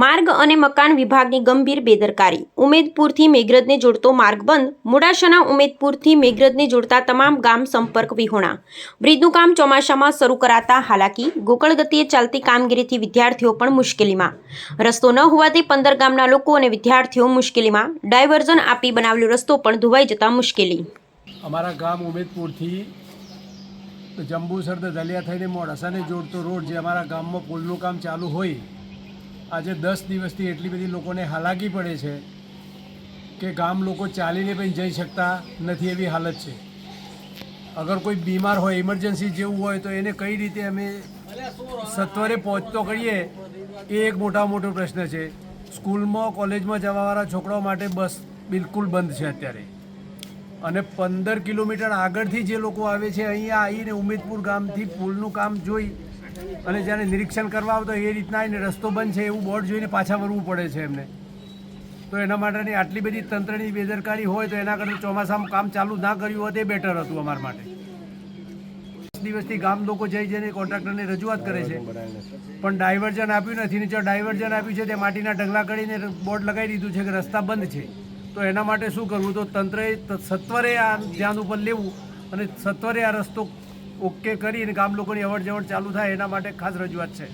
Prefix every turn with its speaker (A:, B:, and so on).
A: માર્ગ અને મકાન વિભાગની ગંભીર બેદરકારી. ઉમેદપુરથી મેઘરજને જોડતો માર્ગ બંધ. મોડાસાના ઉમેદપુરથી મેઘરજને જોડતા તમામ ગામ સંપર્ક વિહોણા. બ્રિજનું કામ ચોમાસામાં શરૂ કરાતા હાલાકી. ગોકળ ગતિએ ચાલતી કામગીરીથી વિદ્યાર્થીઓ પણ મુશ્કેલીમાં. રસ્તો ન હોવાથી પંદર ગામના લોકો અને વિદ્યાર્થીઓ મુશ્કેલીમાં. ડાયવર્ઝન આપી બનાવેલો રસ્તો પણ ધોવાઈ જતા મુશ્કેલી.
B: અમારા ગામ ઉમેદપુરથી જંબુસર દલિયા થઈને મોડાસાને જોડતો રોડ જે અમારા ગામમાં પુલનું કામ ચાલુ હોય આજે દસ દિવસથી એટલી બધી લોકોને હાલાકી પડે છે કે ગામ લોકો ચાલીને પણ જઈ શકતા નથી એવી હાલત છે. અગર કોઈ બીમાર હોય ઇમરજન્સી જેવું હોય, તો એને કઈ રીતે અમે સત્વરે પહોંચતો કરીએ, એ એક મોટા મોટો પ્રશ્ન છે. સ્કૂલમાં, કોલેજમાં જવાવાળા છોકરાઓ માટે બસ બિલકુલ બંધ છે અત્યારે. અને પંદર કિલોમીટર આગળથી જે લોકો આવે છે, અહીંયા આવીને ઉમેદપુર ગામથી પુલનું કામ જોઈ અને જ્યારે નિરીક્ષણ કરવા આવતો એ રીતના એને રસ્તો બંધ છે, એવું બોર્ડ જોઈને પાછા વળવું પડે છે એમને. તો એના માટેની આટલી બધી તંત્રની બેદરકારી હોય તો એના કરતાં ચોમાસામાં કામ ચાલુ ના કર્યું હોત એ બેટર હતું અમારા માટે. દિવસથી ગામ લોકો જઈ જઈને કોન્ટ્રાક્ટરને રજૂઆત કરે છે. પણ ડાયવર્ઝન આપ્યું નથી ને જો ડાયવર્ઝન આપ્યું છે, તે માટીના ઢગલા કરીને બોર્ડ લગાવી દીધું છે કે રસ્તા બંધ છે. તો એના માટે શું કરવું? તો તંત્રએ ત- સત્વરે આ ધ્યાન ઉપર લેવું અને સત્વરે આ રસ્તો ઓકે કરી અને ગામ લોકોની અવર જવર ચાલુ થાય એના માટે ખાસ રજૂઆત છે.